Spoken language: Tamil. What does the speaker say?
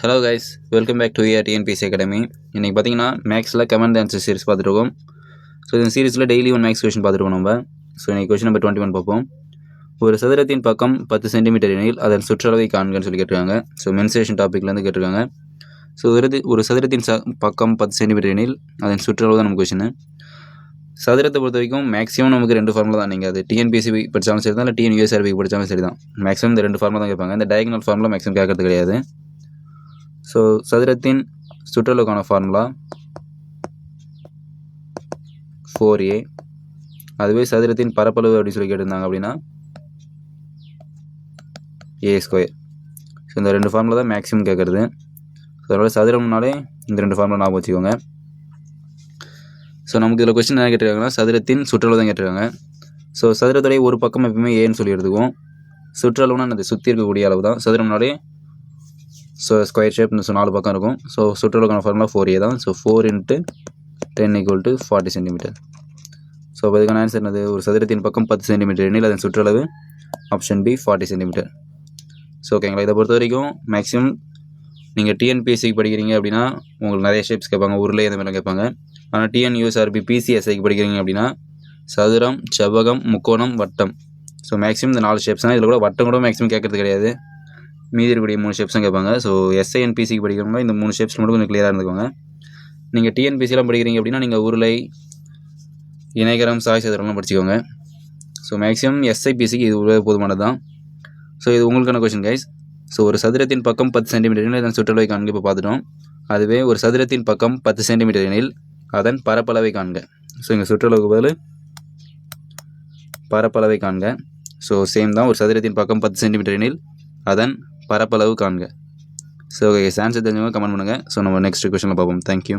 Hello guys welcome back to AR TNPSC academy இன்றைக்கி பார்த்தீங்கன்னா மேக்ஸில் கமெண்ட் ஆன்சர் சீரிஸ் பார்த்துருக்கோம். ஸோ இந்த சீரிஸில் டெய்லி ஒன் மேக்ஸ் கொஷின் பார்த்துருக்கோம் நம்ம. ஸோ இன்றைக்கி கொஷின் நம்பர் டுவெண்ட்டி ஒன் பார்ப்போம். ஒரு சதுரத்தின் பக்கம் பத்து சென்டிமீட்டர் எனில் அதன் சுற்றளவை காண்கன்னு சொல்லி கேட்டிருக்காங்க. ஸோ மென்சேஷன் டாப்பிக்லேருந்து கேட்டிருக்காங்க. ஸோ ஒரு ஒரு சதுரத்தின் ச பக்கம் பத்து சென்டிமீட்டர் எனில் அதன் சுற்றளவு தான் நம்ம கொஷின் சதுரத்தை பொறுத்த வரைக்கும் மேக்ஸிமம் நமக்கு ரெண்டு ஃபார்முலா தான். நீங்கள் அது டிஎன்பிஎஸ்சி படித்தாலும் சரி தான் இல்லை டிஎன்யூஎஸ்ஆர்பி படித்தாலும் சரி தான் மேக்ஸிமம் இந்த ரெண்டு ஃபார்முலா தான் கேட்பாங்க. இந்த டயக்னல் ஃபார்முலா மேக்ஸிமம் கேட்கறது கிடையாது. ஸோ சதுரத்தின் சுற்றளவுக்கான ஃபார்முலா ஃபோர் ஏ அதுவே சதுரத்தின் பரப்பளவு அப்படின்னு சொல்லி கேட்டிருந்தாங்க அப்படின்னா ஏ ஸ்கொயர் ஸோ இந்த ரெண்டு ஃபார்முலா தான் மேக்ஸிமம் கேட்குறது ஸோ அதனால் சதுரம்னாலே இந்த ரெண்டு ஃபார்முலா ஞாபகம் வச்சுக்கோங்க. ஸோ நமக்கு இதில் கொஸ்டின் என்ன கேட்டிருக்காங்கன்னா சதுரத்தின் சுற்றளவு தான் கேட்டிருக்காங்க. ஸோ சதுரத்துடைய ஒரு பக்கம் எப்பவுமே ஏன்னு சொல்லி எடுத்துக்குவோம். சுற்றளவுனா அந்த சுற்றி இருக்கக்கூடிய அளவு தான் சதுரம்னாலே ஸோ ஸ்கொயர் ஷேப் ஸோ நாலு பக்கம் இருக்கும். ஸோ சுற்றுலாக்கான ஃபார்முலா ஃபோர் ஏ தான். So four into ten equal to forty centimetre so அப்போ இதுக்கான ஆன்சர் என்னது? ஒரு சதுரத்தின் பக்கம் பத்து சென்டிமீட்டர் எண்ணில் அதன் சுற்றளவு option B forty centimetre so ஓகேங்களா இதை பொறுத்த வரைக்கும் மேக்ஸிமம் நீங்கள் டிஎன்பிஎஸ்சிக்கு படிக்கிறீங்க அப்படின்னா உங்களுக்கு நிறைய ஷேப்ஸ் கேட்பாங்க. உருளை அந்த மாதிரிலாம் கேட்பாங்க. ஆனால் டிஎன்யூஎஸ்ஆர்பி பிசிஎஸ்ஐக்கு படிக்கிறீங்க அப்படின்னா சதுரம் செவ்வகம் முக்கோணம் வட்டம். ஸோ மேக்ஸிமம் இந்த நாலு ஷேப்ஸ் தான். இதில் கூட வட்டம் கூட மேக்ஸிமம் கேட்கறது கிடையாது. மீதி இருக்கக்கூடிய மூணு ஷேப்ஸும் கேட்பாங்க. ஸோ எஸ்ஐஎன்பிசிக்கு படிக்கிறவங்க இந்த மூணு ஷேப்ஸ் மட்டும் கொஞ்சம் கிளியராக இருந்துக்கோங்க. நீங்கள் டிஎன்பிசிலாம் படிக்கிறீங்க அப்படின்னா நீங்கள் உருளை இணைகரம் சாய் சதுரம்லாம் படிச்சுக்கோங்க. ஸோ மேக்ஸிமம் எஸ்ஐபிசிக்கு இது உள்ள போதுமானது தான் ஸோ இது உங்களுக்கான கொஷின் கைஸ் ஸோ ஒரு சதுரத்தின் பக்கம் பத்து சென்டிமீட்டர் அதன் சுற்றளவை காண்க. இப்போ பார்த்துட்டோம். அதுவே ஒரு சதுரத்தின் பக்கம் பத்து சென்டிமீட்டர் எனில் அதன் பரப்பளவை காண்க. ஸோ இங்கே சுற்றளவுக்கு பதில் பரப்பளவை காண்க. ஸோ சேம் தான். ஒரு சதுரத்தின் பக்கம் பத்து சென்டிமீட்டர் எனில் அதன் பரப்பளவு காண்க. ஸோ ஓகே ஆன்சர் தெரிஞ்சவங்க கமெண்ட் பண்ணுங்கள் ஸோ நம்ம நெக்ஸ்ட் கொஷனில் பார்ப்போம். Thank you